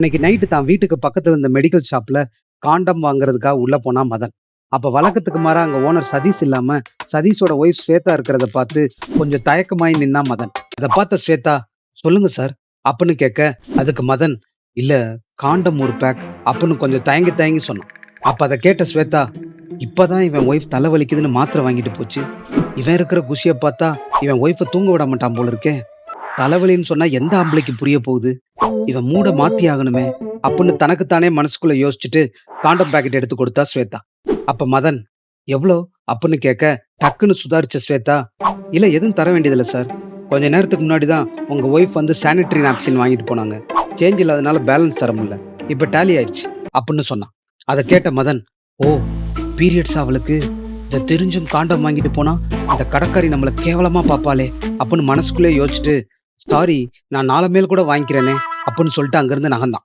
இன்னைக்கு நைட்டு தான் வீட்டுக்கு பக்கத்துல இருந்த மெடிக்கல் ஷாப்ல காண்டம் வாங்குறதுக்காக உள்ள போனா மதன். அப்ப வழக்கத்துக்கு மாறா அங்க ஓனர் சதீஷ் இல்லாம சதீஷோட ஒய்ஃப் ஸ்வேதா இருக்கிறத பார்த்து கொஞ்சம் தயக்கமாய் நின்னா மதன். அதை பார்த்த ஸ்வேதா சொல்லுங்க சார் அப்படின்னு கேட்க அதுக்கு மதன் இல்ல காண்டம் ஒரு பேக் அப்படின்னு கொஞ்சம் தயங்கி தயங்கி சொன்னான். அப்ப அதை கேட்ட ஸ்வேதா இப்பதான் இவன் ஒய்ஃப் தலைவலிக்குதுன்னு மாத்திரை வாங்கிட்டு போச்சு. இவன் இருக்கிற குஷியை பார்த்தா இவன் ஒய்ஃபை தூங்க விட மாட்டான் போல இருக்கே. தலைவலின்னு சொன்னா எந்த ஆம்பளைக்கு புரிய போகுது? இவன் மூட மாத்தி ஆகணுமே அப்படின்னு தனக்குத்தானே மனசுக்குள்ள யோசிச்சுட்டு காண்டம் பாக்கெட் எடுத்து கொடுத்தா ஸ்வேதா. அப்ப மதன் எவ்வளோ அப்படின்னு கேட்க டக்குன்னு சுதாரிச்ச ஸ்வேதா. இல்ல எதுவும் தர வேண்டியதில்லை சார் கொஞ்ச நேரத்துக்கு முன்னாடி தான் உங்க ஒய்ஃப் வந்து சானிட்டரி நாப்கின் வாங்கிட்டு போனாங்க. சேஞ்ச் இல்லாதனால பேலன்ஸ் தர முடியல. இப்ப டேலி ஆயிடுச்சு அப்படின்னு சொன்னான் அதை கேட்ட மதன் ஓ பீரியட்ஸ் அவளுக்கு. இதை தெரிஞ்சும் காண்டம் வாங்கிட்டு போனா அந்த கடற்கரை நம்மளை கேவலமா பாப்பாளே அப்படின்னு மனசுக்குள்ளே யோசிச்சுட்டு சாரி நான் நாலு மேல் கூட வாங்கிக்கிறேனே. அப்படின்னு சொல்லிட்டு அங்கிருந்து நகர்ந்தான்.